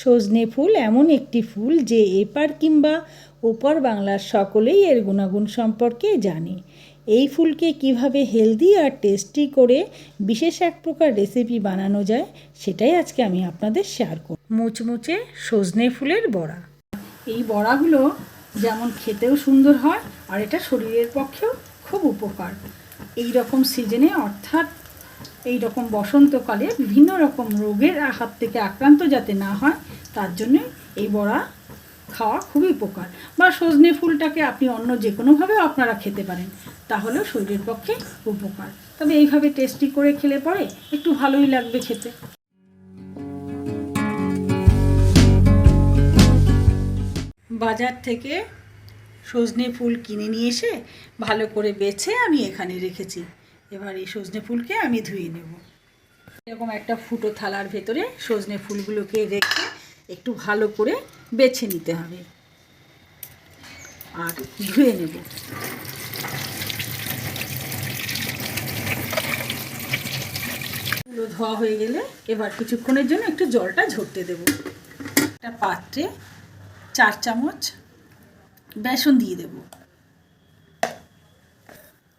সজনে ফুল এমন একটি ফুল যে এপার কিংবা ওপার বাংলার সকলেই এর গুণাগুণ সম্পর্কে জানে। এই ফুলকে কীভাবে হেলদি আর টেস্টি করে বিশেষ এক প্রকার রেসিপি বানানো যায়, সেটাই আজকে আমি আপনাদের শেয়ার করব। মুচমুচে সজনে ফুলের বড়া। এই বড়াগুলো যেমন খেতেও সুন্দর হয় আর এটা শরীরের পক্ষেও খুব উপকার। এই রকম সিজনে অর্থাৎ এই রকম বসন্তকালে বিভিন্ন রকম রোগের হাত থেকে আক্রান্ত যাতে না হয়, তার জন্য এই বড়া খাওয়া খুবই উপকার। বা সজনে ফুলটাকে আপনি অন্য যে কোনোভাবেও আপনারা খেতে পারেন, তাহলেও শরীরের পক্ষে উপকার। তবে এইভাবে টেস্টি করে খেলে পরে একটু ভালোই লাগবে খেতে। বাজার থেকে সজনে ফুল কিনে নিয়ে এসে ভালো করে বেছে আমি এখানে রেখেছি। এবার এই সজনে ফুলকে আমি ধুয়ে নেব। এরকম একটা ফুটো থালার ভেতরে সজনে ফুলগুলোকে রেখে একটু ভালো করে বেছে নিতে হবে। আর ধুয়ে নেব। ফুলো ধোয়া হয়ে গেলে এবার কিছুক্ষণের জন্য একটু জলটা ঝরতে দেব। একটা পাত্রে চার চামচ বেসন দিয়ে দেব।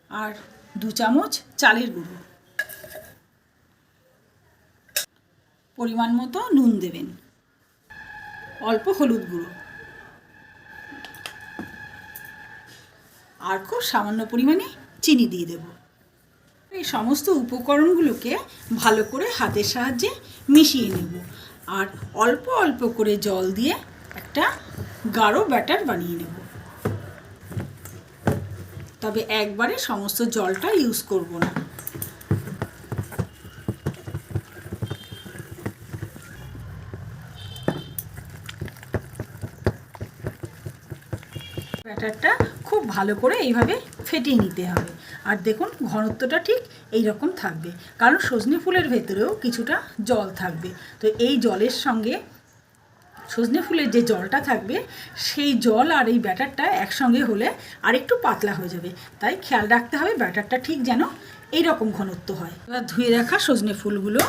আর দু চামচ চালের গুঁড়ো। পরিমাণ মতো নুন দেবেন। অল্প হলুদ গুঁড়ো। আর খুব সামান্য পরিমাণে চিনি দিয়ে দেব। এই সমস্ত উপকরণগুলোকে ভালো করে হাতের সাহায্যে মিশিয়ে নেব। আর অল্প অল্প করে জল দিয়ে একটা গাঢ় ব্যাটার বানিয়ে নেব। তবে একবারে সমস্ত জলটা ইউজ করব না। ব্যাটারটা খুব ভালো করে এইভাবে ফেটিয়ে নিতে হবে। আর দেখুন, ঘনত্বটা ঠিক এই রকম থাকবে। কারণ সজনে ফুলের ভেতরেও কিছুটা জল থাকবে। তো এই জলের সঙ্গে সজনে ফুলের যে জলটা থাকবে, সেই জল আর এই ব্যাটারটা একসঙ্গে হলে আর একটু পাতলা হয়ে যাবে। তাই খেয়াল রাখতে হবে ব্যাটারটা ঠিক যেন এই রকম ঘনত্ব হয়। এবার ধুয়ে রাখা সজনে ফুলগুলো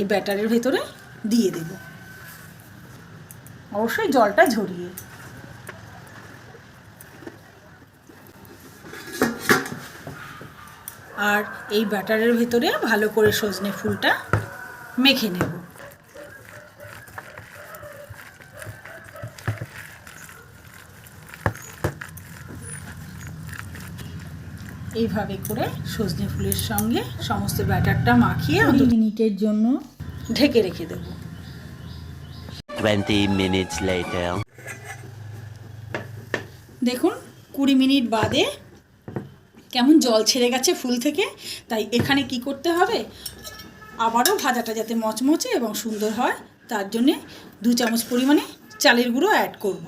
এই ব্যাটারের ভেতরে দিয়ে দেব। অবশ্যই জলটা ঝরিয়ে। আর এই ব্যাটারের ভেতরে ভালো করে সজনে ফুলটা মেখে নেব। এইভাবে করে সজনে ফুলের সঙ্গে সমস্ত ব্যাটারটা মাখিয়ে দু মিনিটের জন্য ঢেকে রেখে দেবো। 20 minutes later. দেখুন কুড়ি মিনিট বাদে কেমন জল ছেড়ে গেছে ফুল থেকে। তাই এখানে কি করতে হবে? আবারও ভাজাটা যাতে মচমচে এবং সুন্দর হয় তার জন্যে দু চামচ পরিমাণে চালের গুঁড়ো অ্যাড করব।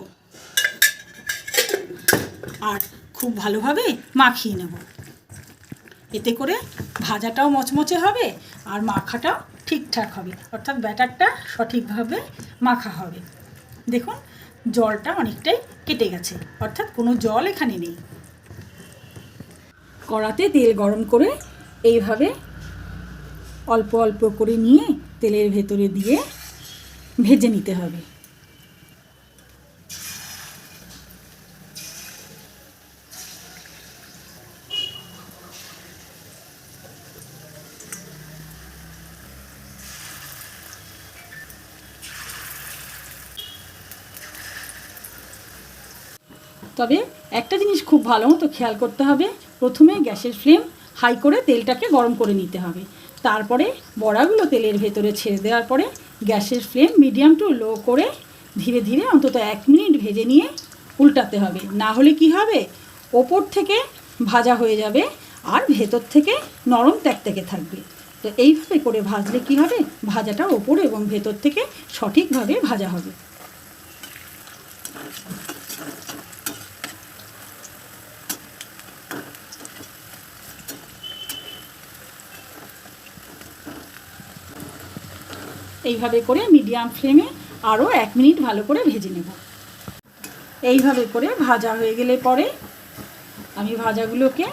আর খুব ভালোভাবে মাখিয়ে নেব। এতে করে ভাজাটাও মচমচে হবে আর মাখাটাও ঠিকঠাক হবে। অর্থাৎ ব্যাটারটা সঠিকভাবে মাখা হবে। দেখুন, জলটা অনেকটাই কেটে গেছে। অর্থাৎ কোনো জল এখানে নেই। কড়াতে তেল গরম করে এইভাবে অল্প অল্প করে নিয়ে তেলের ভেতরে দিয়ে ভেজে নিতে হবে। তবে একটা জিনিস খুব ভালো মতো খেয়াল করতে হবে। প্রথমে গ্যাসের ফ্লেম হাই করে তেলটাকে গরম করে নিতে হবে। তারপরে বড়াগুলো তেলের ভেতরে ছেড়ে দেওয়ার পরে গ্যাসের ফ্লেম মিডিয়াম টু লো করে ধীরে ধীরে অন্তত এক মিনিট ভেজে নিয়ে উল্টাতে হবে। না হলে কি হবে? ওপর থেকে ভাজা হয়ে যাবে আর ভেতর থেকে নরম ত্যাকত্যাকে থাকবে। তো এইভাবে করে ভাজলে কি হবে? ভাজাটা ওপর এবং ভেতর থেকে সঠিকভাবে ভাজা হবে। এইভাবে করে মিডিয়াম ফ্লেমে আরও এক মিনিট ভালো করে ভেজে নেব। এইভাবে করে ভাজা হয়ে গেলে পরে আমি ভাজাগুলোকে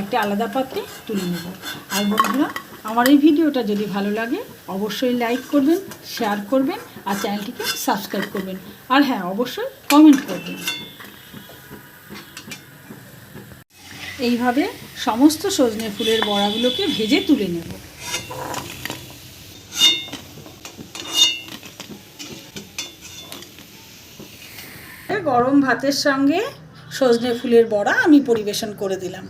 একটা আলাদা পাত্রে তুলে নেব। আর বন্ধুরা, আমার এই ভিডিওটা যদি ভালো লাগে, অবশ্যই লাইক করবেন, শেয়ার করবেন আর চ্যানেলটিকে সাবস্ক্রাইব করবেন। আর হ্যাঁ অবশ্যই কমেন্ট করবেন। এইভাবে সমস্ত সজনে ফুলের বড়াগুলোকে ভেজে তুলে নেব। গরম ভাতের সঙ্গে সজনে ফুলের বড়া আমি পরিবেশন করে দিলাম।